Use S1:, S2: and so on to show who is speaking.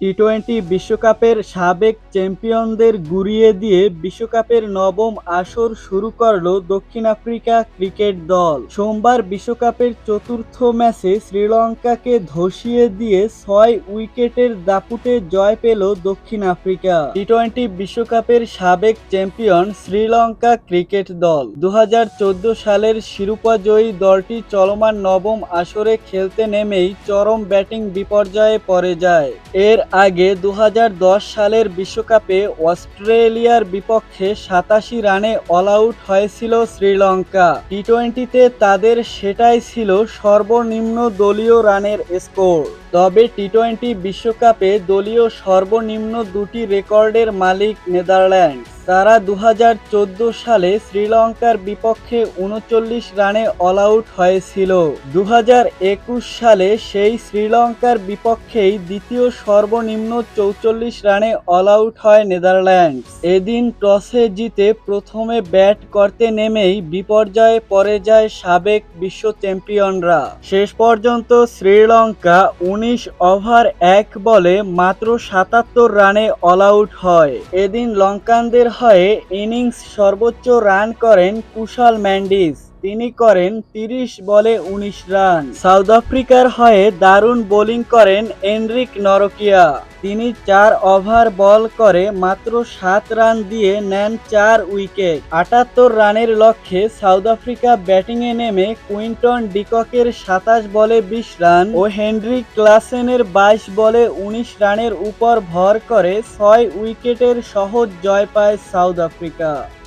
S1: T twenty বিশ্বকাপের সাবেক চ্যাম্পিয়নদের গুড়িয়ে দিয়ে বিশ্বকাপের নবম আসর শুরু করল দক্ষিণ আফ্রিকা ক্রিকেট দল। সোমবার বিশ্বকাপের চতুর্থ ম্যাচে শ্রীলঙ্কাকে ধসিয়ে দিয়ে ছয় উইকেটের দাপুটে জয় পেল দক্ষিণ আফ্রিকা। টি টোয়েন্টি বিশ্বকাপের সাবেক চ্যাম্পিয়ন শ্রীলঙ্কা ক্রিকেট দল। দু হাজার চোদ্দ সালের শিরোপাজয়ী দলটি চলমান নবম আসরে খেলতে নেমেই চরম ব্যাটিং বিপর্যয়ে পড়ে যায়। এর আগে দু হাজার দশ সালের বিশ্বকাপে অস্ট্রেলিয়ার বিপক্ষে সাতাশি রানে অল আউট হয়েছিল শ্রীলঙ্কা। টি টোয়েন্টিতে তাদের সেটাই ছিল সর্বনিম্ন দলীয় রানের স্কোর। তবে টি টোয়েন্টি বিশ্বকাপে দলীয় সর্বনিম্ন দুটি রেকর্ডের মালিক নেদারল্যান্ডস। তারা দু হাজার চোদ্দ সালে শ্রীলঙ্কার বিপক্ষে উনচল্লিশ রানে অল আউট হয়েছিল। দু হাজার একুশ সালে সেই শ্রীলঙ্কার বিপক্ষেই দ্বিতীয় সর্বনিম্ন চৌচল্লিশ রানে অল আউট হয় নেদারল্যান্ডস। এদিন টসে জিতে প্রথমে ব্যাট করতে নেমেই বিপর্যয়ে পড়ে যায় সাবেক বিশ্ব চ্যাম্পিয়নরা। শেষ পর্যন্ত শ্রীলঙ্কা উনিশ ওভার এক বলে মাত্র সাতাত্তর রানে অল আউট হয়। এদিন লঙ্কানদের হয়ে ইনিংস সর্বোচ্চ রান করেন কুশাল ম্যান্ডিস। তিনি করেন তিরিশ বলে উনিশ রান। সাউথ আফ্রিকার হয়ে দারুণ বোলিং করেন এনরিক নরকিয়া। তিনি চার ওভার বল করে মাত্র সাত রান দিয়ে নেন চার উইকেট। আটাত্তর রানের লক্ষ্যে সাউথ আফ্রিকা ব্যাটিংয়ে নেমে কুইন্টন ডিককের সাতাশ বলে বিশ রান ও হেনরি ক্লাসেনের বাইশ বলে উনিশ রানের উপর ভর করে ছয় উইকেটের সহজ জয় পায় সাউথ আফ্রিকা।